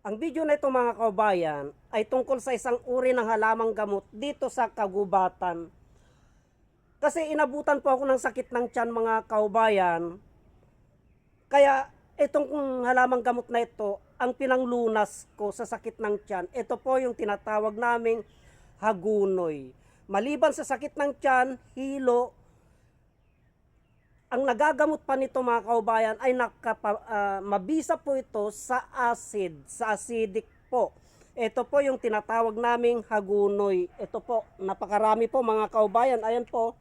Ang video na ito mga kaubayan ay tungkol sa isang uri ng halamang gamot dito sa kagubatan. Kasi inabutan po ako ng sakit ng tiyan mga kaubayan. Kaya itong halamang gamot na ito ang pinanglunas ko sa sakit ng tiyan. Ito po yung tinatawag naming hagunoy. Maliban sa sakit ng tiyan, hilo, ang nagagamot pa nito mga kaubayan ay nakapa, ah, mabisa po ito sa acid, sa acidic po. Ito po yung tinatawag naming hagunoy. Ito po, napakarami po mga kaubayan. Ayan po.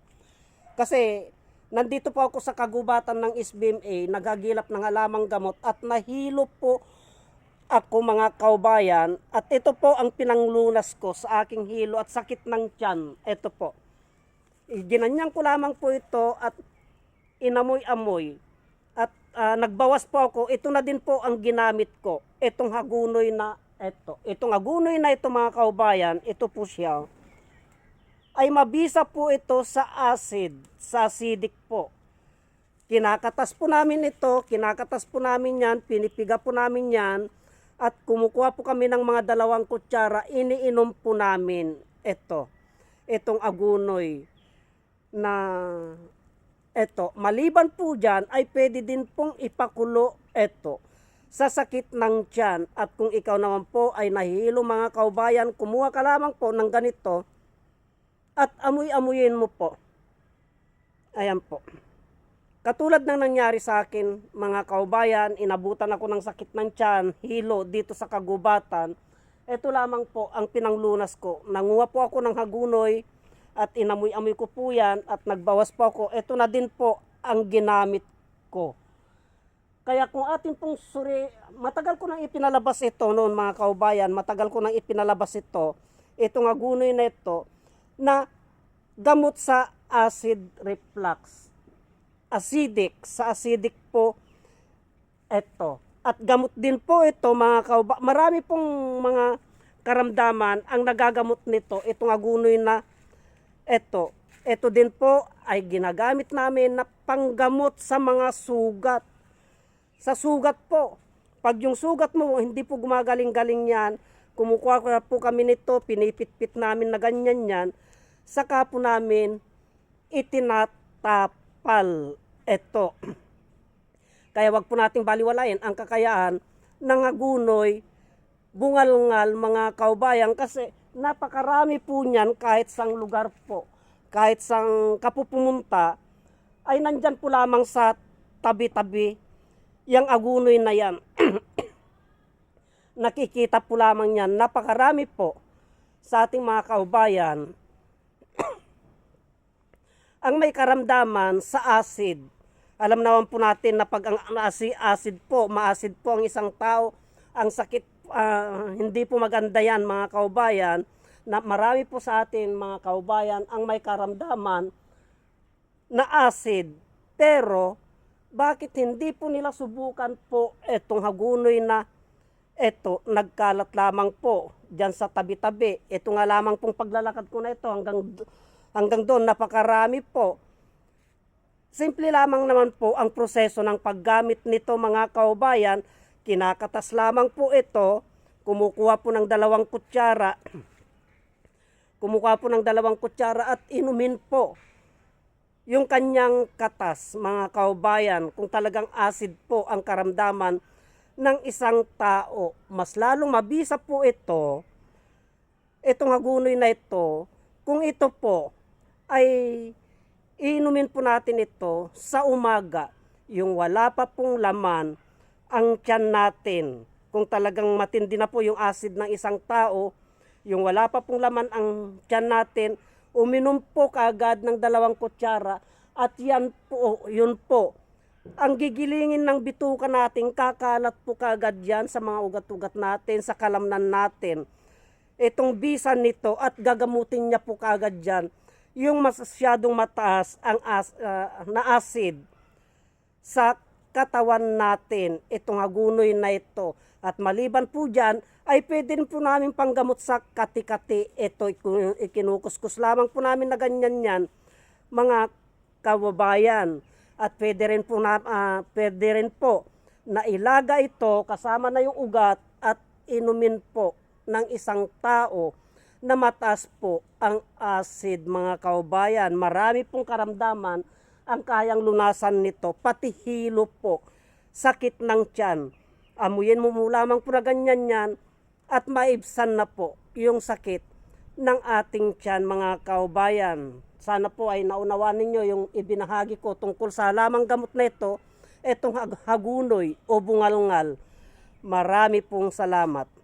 Kasi nandito po ako sa kagubatan ng SBMA, nagagilap ng halamang gamot at nahilo po ako mga kaubayan at ito po ang pinanglunas ko sa aking hilo at sakit ng tiyan. Ito po. Ginanyan ko lamang po ito at inamoy-amoy. At ah, nagbawas po ako, ito na din po ang ginamit ko. Itong hagunoy na ito. Itong hagunoy na ito mga kaubayan, ito po siya. Ay mabisa po ito sa acid, sa acidic po. Kinakatas po namin ito, kinakatas po namin yan, pinipiga po namin yan, at kumukuha po kami ng mga dalawang kutsara, iniinom po namin ito, itong agunoy na eto, maliban po dyan, ay pwede din pong ipakulo eto sa sakit ng tiyan. At kung ikaw naman po ay nahihilo mga kaubayan, kumuha ka lamang po ng ganito at amoy-amuyin mo po. Ayan po. Katulad ng nangyari sa akin, mga kaubayan, inabutan ako ng sakit ng tiyan, hilo dito sa kagubatan. Ito lamang po ang pinanglunas ko. Nanguha po ako ng hagunoy at inamoy-amoy ko po yan at nagbawas po ako. Ito na din po ang ginamit ko. Kaya kung ating pong suri, matagal ko nang ipinalabas ito noon mga kaubayan, matagal ko nang ipinalabas ito, itong agunoy na ito, na gamot sa acid reflux. Acidic, sa acidic po ito. At gamot din po ito mga kauba. Marami pong mga karamdaman ang nagagamot nito. Itong agunoy na ito. Ito din po ay ginagamit namin na panggamot sa mga sugat. Sa sugat po. Pag yung sugat mo, hindi po gumagaling-galing yan, kumukuha po kami nito, pinipit-pit namin na ganyan yan, saka po namin itinatapal ito. Kaya wag po nating baliwalain ang kakayahan ng agunoy, bungal-ngal mga kaubayan kasi napakarami po niyan kahit sang lugar po. Kahit sang kapupumunta ay nandyan po lamang sa tabi-tabi yung agunoy na yan. Nakikita po lamang yan. Napakarami po sa ating mga kaubayan ang may karamdaman sa acid. Alam naman po natin na pag ang acid, po, maasid po ang isang tao, ang sakit, ah, hindi po maganda yan mga kaubayan, na marami po sa atin mga kaubayan ang may karamdaman na acid. Pero, bakit hindi po nila subukan po etong hagunoy na eto, nagkalat lamang po dyan sa tabi-tabi. Ito nga lamang pong paglalakad ko na ito hanggang, hanggang doon, napakarami po. Simple lamang naman po ang proseso ng paggamit nito mga kaubayan. Kinakatas lamang po ito, kumukuha po ng dalawang kutsara, kumukuha po ng dalawang kutsara at inumin po yung kanyang katas, mga kaubayan, kung talagang acid po ang karamdaman ng isang tao. Mas lalong mabisa po ito, itong hagunoy na ito, kung ito po ay iinumin po natin ito sa umaga, yung wala pa pong laman ang tiyan natin. Kung talagang matindi na po yung acid ng isang tao, yung wala pa pong laman ang tiyan natin, uminom po kaagad ng dalawang kutsara at yan po, yun po, ang gigilingin ng bituka natin, kakalat po kaagad yan sa mga ugat-ugat natin, sa kalamnan natin. Itong bisa nito at gagamutin niya po kaagad dyan yung masyadong mataas ang as, ah, na acid sa katawan natin, itong agunoy na ito. At maliban po dyan, ay pwede rin po namin panggamot sa kati-kati. Ito, ikinukuskus lamang po namin na ganyan yan, mga kababayan. At pwede rin po, na, ah, pwede rin po na ilaga ito kasama na yung ugat at inumin po ng isang tao na mataas po ang acid mga kaubayan. Marami pong karamdaman ang kayang lunasan nito, pati hilo po, sakit ng tiyan. Amuyin mo lamang po na ganyan yan at maibsan na po yung sakit ng ating tiyan mga kaubayan. Sana po ay naunawaan ninyo yung ibinahagi ko tungkol sa lamang gamot na ito, itong hag- hagunoy o bungalngal. Marami pong salamat.